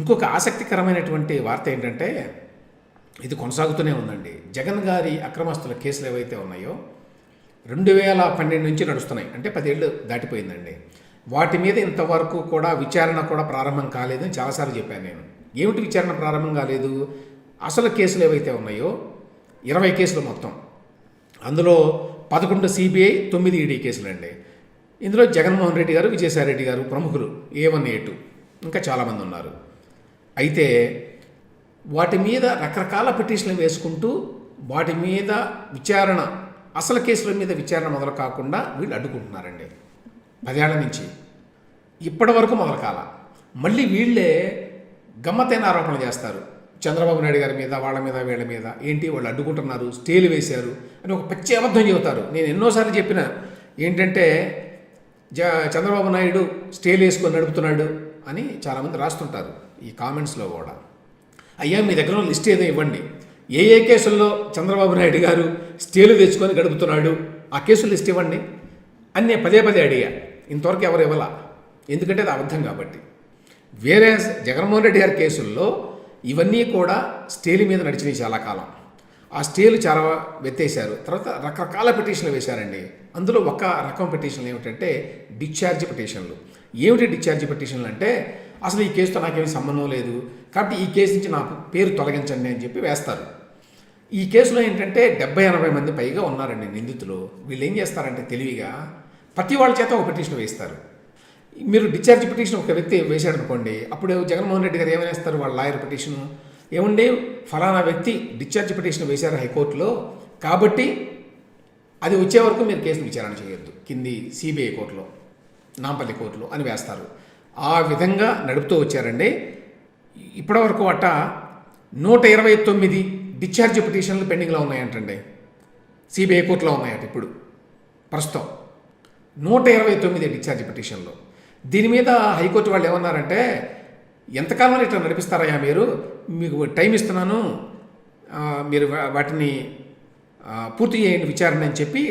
ఇంకొక ఆసక్తికరమైనటువంటి వార్త ఏంటంటే ఇది కొనసాగుతూనే ఉందండి. జగన్ గారి అక్రమస్తుల కేసులు ఏవైతే ఉన్నాయో రెండు వేల పన్నెండు నుంచి నడుస్తున్నాయి. అంటే పదేళ్ళు దాటిపోయిందండి. వాటి మీద ఇంతవరకు కూడా విచారణ కూడా ప్రారంభం కాలేదని చాలాసార్లు చెప్పాను నేను. ఏమిటి విచారణ ప్రారంభం కాలేదు? అసలు కేసులు ఏవైతే ఉన్నాయో ఇరవై కేసులు మొత్తం. అందులో పదకొండు సిబిఐ తొమ్మిది ఈడీ కేసులండి. ఇందులో జగన్మోహన్ రెడ్డి గారు విజయసాయిరెడ్డి గారు ప్రముఖులు. A one A two. ఇంకా చాలామంది ఉన్నారు. అయితే వాటి మీద రకరకాల పిటిషన్లు వేసుకుంటూ వాటి మీద విచారణ అసలు కేసుల మీద విచారణ మొదలు కాకుండా వీళ్ళు అడ్డుకుంటున్నారండి. పదేళ్ళ నుంచి. ఇప్పటి వరకు మొదలు కాల. మళ్ళీ వీళ్ళే గమ్మత్తైన ఆరోపణలు చేస్తారు. చంద్రబాబు నాయుడు గారి మీద వాళ్ళ మీద వీళ్ళ మీద. ఏంటి? వాళ్ళు అడ్డుకుంటున్నారు స్టేలు వేశారు అని ఒక పచ్చి అబద్ధం చెబుతారు. నేను ఎన్నోసార్లు చెప్పిన ఏంటంటే జ చంద్రబాబు నాయుడు స్టేలు వేసుకొని నడుపుతున్నాడు అని చాలామంది రాస్తుంటారు. ఈ కామెంట్స్లో కూడా. అయ్యా మీ దగ్గర లిస్ట్ ఏదో ఇవ్వండి. ఏ ఏ కేసుల్లో చంద్రబాబు నాయుడు గారు స్టేలు తెచ్చుకొని గడుపుతున్నాడు? ఆ కేసులు లిస్ట్ ఇవ్వండి. అని నేను పదే పదే అడిగా. ఇంతవరకు ఎవరు ఇవ్వాల? ఎందుకంటే అది అబద్ధం కాబట్టి. వేరే జగన్మోహన్ రెడ్డి గారి కేసుల్లో ఇవన్నీ కూడా స్టేలు మీద నడిచినాయి చాలా కాలం. ఆ స్టేలు చాలా వెత్తేశారు. తర్వాత రకరకాల పిటిషన్లు వేశారండి. అందులో ఒక రకం పిటిషన్లు ఏమిటంటే డిశ్చార్జ్ పిటిషన్లు. ఏమిటి డిశ్చార్జ్ పిటిషన్లు అంటే అసలు ఈ కేసుతో నాకేమీ సంబంధం లేదు. కాబట్టి ఈ కేసు నుంచి నా పేరు తొలగించండి అని చెప్పి వేస్తారు. ఈ కేసులో ఏంటంటే డెబ్బై ఎనభై మంది పైగా ఉన్నారండి నిందితులు. వీళ్ళు ఏం చేస్తారంటే తెలివిగా ప్రతి వాళ్ళ చేత ఒక పిటిషన్ వేస్తారు. మీరు డిశ్చార్జ్ పిటిషన్ ఒక వ్యక్తి వేశాడు అనుకోండి అప్పుడు జగన్మోహన్ రెడ్డి గారు ఏమైనా వేస్తారు వాళ్ళ లాయర్ పిటిషన్. ఏముండే? ఫలానా వ్యక్తి డిశ్చార్జ్ పిటిషన్ వేశారు హైకోర్టులో కాబట్టి అది వచ్చే వరకు మీరు కేసును విచారణ చేయొద్దు. కింది సిబిఐ కోర్టులో నాంపల్లి కోర్టులో అని వేస్తారు. ఆ విధంగా నడుపుతూ వచ్చారండి. ఇప్పటివరకు అట్ట నూట ఇరవై తొమ్మిది డిశ్చార్జ్ పిటిషన్లు పెండింగ్లో ఉన్నాయంటండి. సిబిఐ కోర్టులో ఉన్నాయట ఇప్పుడు. ప్రస్తుతం నూట ఇరవై తొమ్మిది డిశ్చార్జ్ పిటిషన్లు. దీని మీద హైకోర్టు వాళ్ళు ఏమన్నారంటే ఎంతకాలం ఇట్లా నడిపిస్తారయ్యా మీరు మీకు టైం ఇస్తున్నాను మీరు వాటిని పూర్తి చేయండి విచారణ అని చెప్పి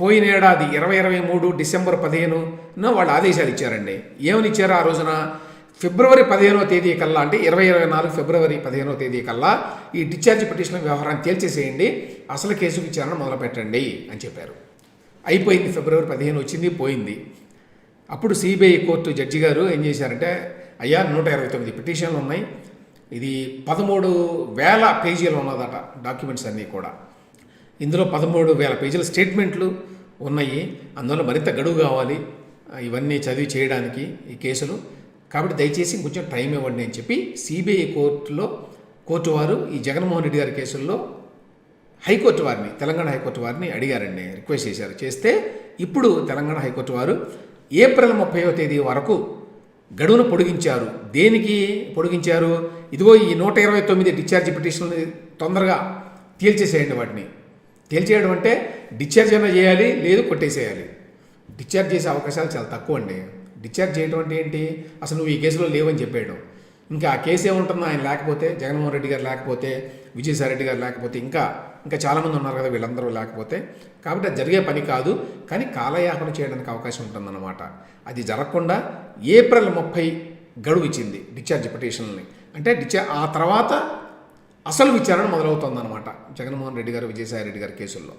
పోయిన ఏడాది ఇరవై ఇరవై మూడు డిసెంబర్ పదిహేనున వాళ్ళు ఆదేశాలు ఇచ్చారండి. ఏమని ఇచ్చారు ఆ రోజున? ఫిబ్రవరి పదిహేనో తేదీ కల్లా అంటే ఇరవై ఇరవై నాలుగు ఫిబ్రవరి పదిహేనో తేదీ కల్లా ఈ డిశ్చార్జ్ పిటిషన్ వ్యవహారాన్ని తేల్చేసేయండి. అసలు కేసు విచారణ మొదలుపెట్టండి అని చెప్పారు. అయిపోయింది ఫిబ్రవరి పదిహేను వచ్చింది పోయింది. అప్పుడు సిబిఐ కోర్టు జడ్జి గారు ఏం చేశారంటే అయ్యా నూట ఇరవై తొమ్మిది పిటిషన్లు ఉన్నాయి. ఇది పదమూడు వేల పేజీలు ఉన్నదట డాక్యుమెంట్స్ అన్నీ కూడా. ఇందులో పదమూడు వేల పేజీల స్టేట్మెంట్లు ఉన్నాయి. అందువల్ల మరింత గడువు కావాలి. ఇవన్నీ చదివి చేయడానికి ఈ కేసులు. కాబట్టి దయచేసి కొంచెం టైం ఇవ్వండి అని చెప్పి సిబిఐ కోర్టులో కోర్టు వారు ఈ జగన్మోహన్ రెడ్డి గారి కేసుల్లో హైకోర్టు వారిని తెలంగాణ హైకోర్టు వారిని అడిగారండి. రిక్వెస్ట్ చేశారు. చేస్తే ఇప్పుడు తెలంగాణ హైకోర్టు వారు ఏప్రిల్ ముప్పైవ తేదీ వరకు గడువును పొడిగించారు. దేనికి పొడిగించారు? ఇదిగో ఈ నూట ఇరవై తొమ్మిది డిశ్చార్జ్ పిటిషన్లు తొందరగా తేల్చేసేయండి వాటిని. తేల్చేయడం అంటే డిశ్చార్జ్ అయినా చేయాలి? లేదు కొట్టేసేయాలి. డిశ్చార్జ్ చేసే అవకాశాలు చాలా తక్కువ అండి. డిశ్చార్జ్ చేయడం అంటే ఏంటి? అసలు నువ్వు ఈ కేసులో లేవని చెప్పేయడం ఇంకా ఆ కేసు ఏముంటుందో ఆయన లేకపోతే జగన్మోహన్ రెడ్డి గారు లేకపోతే విజయసాయి రెడ్డి గారు లేకపోతే ఇంకా ఇంకా చాలామంది ఉన్నారు కదా వీళ్ళందరూ లేకపోతే. కాబట్టి అది జరిగే పని కాదు. కానీ కాలయాపన చేయడానికి అవకాశం ఉంటుందన్నమాట. అది జరగకుండా ఏప్రిల్ ముప్పై గడువు ఇచ్చింది డిశ్చార్జ్ పిటిషన్ని. అంటే డిశ్చార్జ్ ఆ తర్వాత అసలు విచారణ మొదలవుతుందన్నమాట. జగన్మోహన్ రెడ్డి గారు విజయసాయి రెడ్డి గారి కేసుల్లో.